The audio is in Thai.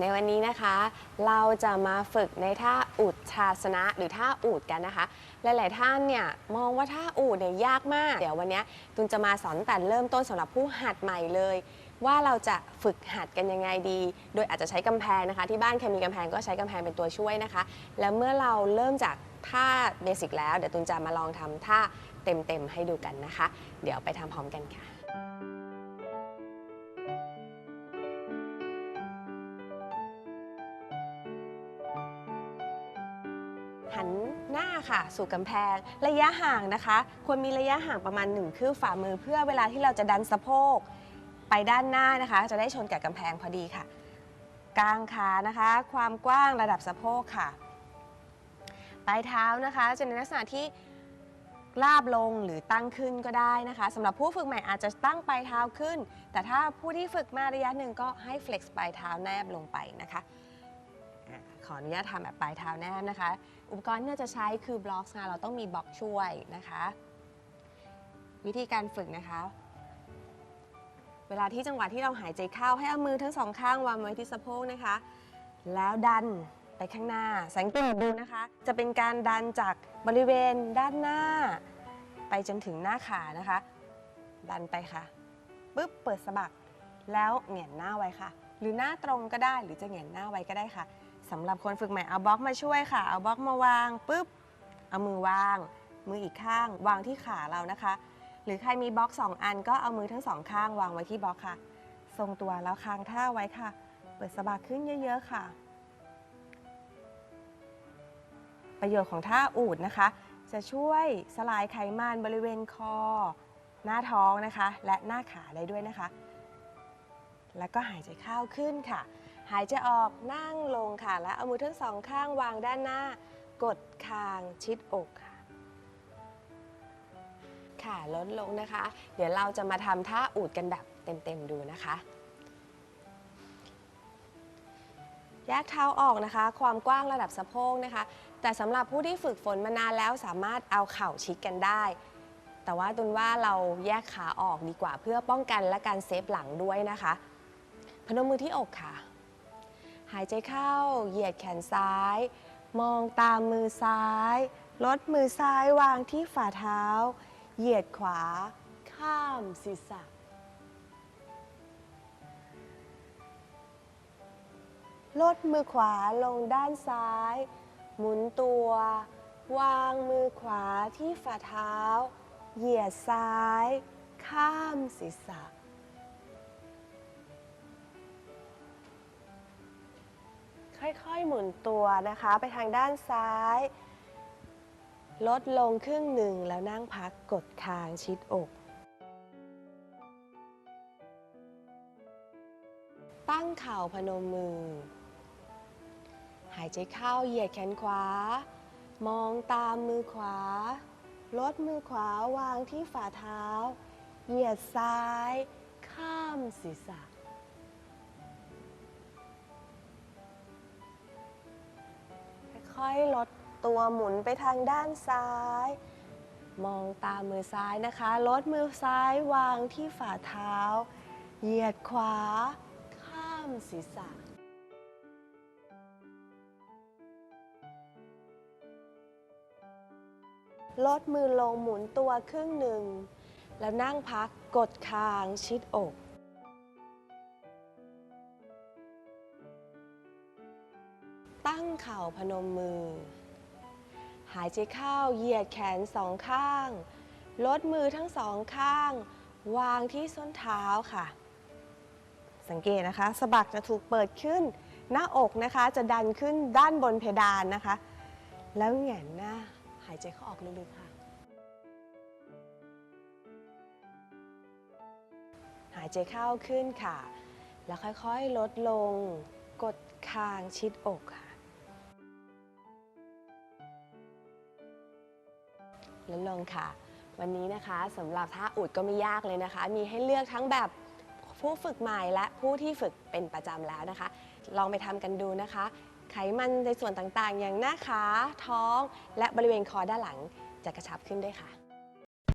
ในวันนี้นะคะ เราจะมาฝึกในท่าอุดชาสนะหรือท่าอูดกันนะคะ หลาย ๆ ท่านเนี่ยมองว่าท่าอูดเนี่ยยากมาก เดี๋ยววันนี้ตุนจะมาสอนแต่เริ่มต้นสำหรับผู้หัดใหม่เลย ว่าเราจะฝึกหัดกันยังไงดี โดยอาจจะใช้กำแพงนะคะ ที่บ้านใครมีกำแพงก็ใช้กำแพงเป็นตัวช่วยนะคะ แล้วเมื่อเราเริ่มจากท่าเบสิกแล้วเดี๋ยวตุนจะมาลองทำท่าเต็ม ๆ ให้ดูกันนะคะ เดี๋ยวไปทำพร้อมกันค่ะ หันหน้าค่ะ สู่กำแพง ระยะห่างนะคะ ควรมีระยะห่างประมาณ1คืบฝ่ามือเพื่อเวลาที่เราจะดันสะโพก ไปด้านหน้านะคะ จะได้ชนกับกำแพงพอดีค่ะ กลางขานะคะ ความกว้างระดับสะโพกค่ะ ปลายเท้านะคะ จะในลักษณะที่ราบลงหรือตั้งขึ้นก็ได้นะคะสำหรับผู้ฝึกใหม่อาจจะตั้งปลายเท้าขึ้น แต่ถ้าผู้ที่ฝึกมาระยะหนึ่งก็ให้ flex ปลายเท้าแนบลงไปนะคะ อะขออนุญาตทำแบบปลายเท้าแนบนะคะ อุปกรณ์ที่เราจะใช้คือบล็อกค่ะเราต้องมีบล็อกช่วยนะคะ วิธีการฝึกนะคะ เวลาที่จังหวะที่เราหายใจเข้าให้เอามือทั้งสองข้างวางไว้ที่สะโพกนะคะ แล้วดันไปข้างหน้า สังเกตดูนะคะ จะเป็นการดันจากบริเวณด้านหน้า ไปจนถึงหน้าขานะคะ ดันไปค่ะปุ๊บเปิดสะบักแล้วเหงียนหน้าไว้ค่ะ หรือหน้าตรงก็ได้หรือจะเหงียนหน้าไว้ก็ได้ค่ะ สำหรับคนฝึกใหม่เอาบล็อกมาช่วยค่ะ เอาบล็อกมาวางปุ๊บ เอามือวาง มืออีกข้าง วางที่ขาเรานะคะ หรือใครมีบล็อกสองอันก็เอามือทั้งสองข้างวางไว้ที่บล็อกค่ะ ทรงตัวแล้วค้างท่าไว้ค่ะ เปิดสะบักขึ้นเยอะ ๆ ค่ะ ประโยชน์ของท่าอูดนะคะ จะช่วยสลายไขมันบริเวณคอ หน้าท้องนะคะ และหน้าขาได้ด้วยนะคะ แล้วก็หายใจเข้าขึ้นค่ะ หายใจออกนั่งลงค่ะ และเอามือทั้งสองข้างวางด้านหน้า กดคางชิดอกค่ะ ค่ะลดลงนะคะ เดี๋ยวเราจะมาทำท่าอูดกันแบบเต็มๆดูนะคะแยกเท้าออกนะคะ ความกว้างระดับสะโพกนะคะ แต่สำหรับผู้ที่ฝึกฝนมานานแล้วสามารถเอาเข่าชิดกันได้ แต่ว่าตุนว่าเราแยกขาออกดีกว่าเพื่อป้องกันและการเซฟหลังด้วยนะคะ พนมมือที่อกค่ะ หายใจเข้า เหยียดแขนซ้าย มองตามมือซ้าย ลดมือซ้ายวางที่ฝ่าเท้า เหยียดขวา ข้ามศีรษะ ลดมือขวาลงด้านซ้าย หมุนตัว วางมือขวาที่ฝ่าเท้า เหยียดซ้าย ข้ามศีรษะ ค่อยๆหมุนตัวนะคะ ไปทางด้านซ้าย ลดลงครึ่งหนึ่งแล้วนั่งพักกดคางชิดอก ตั้งเข่าพนมมือ หายใจเข้าเหยียดแขนขวา มองตามมือขวา ลดมือขวาวางที่ฝ่าเท้า เหยียดซ้าย ข้ามศีรษะ อยๆ ลดตัวหมุนไปทางด้านซ้าย มองตามมือซ้ายนะคะ ลดมือซ้ายวางที่ฝ่าเท้า เหยียดขวา ข้ามศีรษะลดมือลงหมุนตัวครึ่งหนึ่ง แล้วนั่งพักกดคางชิดอก ตั้งเข่าพนมมือ หายใจเข้าเหยียดแขนสองข้าง ลดมือทั้งสองข้าง วางที่ส้นเท้าค่ะ สังเกตนะคะสะบักจะถูกเปิดขึ้น หน้าอกนะคะจะดันขึ้นด้านบนเพดานนะคะ แล้วแหงนหน้าหายใจเข้าออกลึกๆค่ะ หายใจเข้าขึ้นค่ะ แล้วค่อยๆลดลง กดคางชิดอกค่ะ ลดลงค่ะ วันนี้นะคะสำหรับท่าอุดก็ไม่ยากเลยนะคะ มีให้เลือกทั้งแบบผู้ฝึกใหม่และผู้ที่ฝึกเป็นประจำแล้วนะคะ ลองไปทำกันดูนะคะ ไขมันในส่วนต่างๆ อย่างหน้าขาท้อง และบริเวณคอด้านหลังจะกระชับขึ้นด้วยค่ะ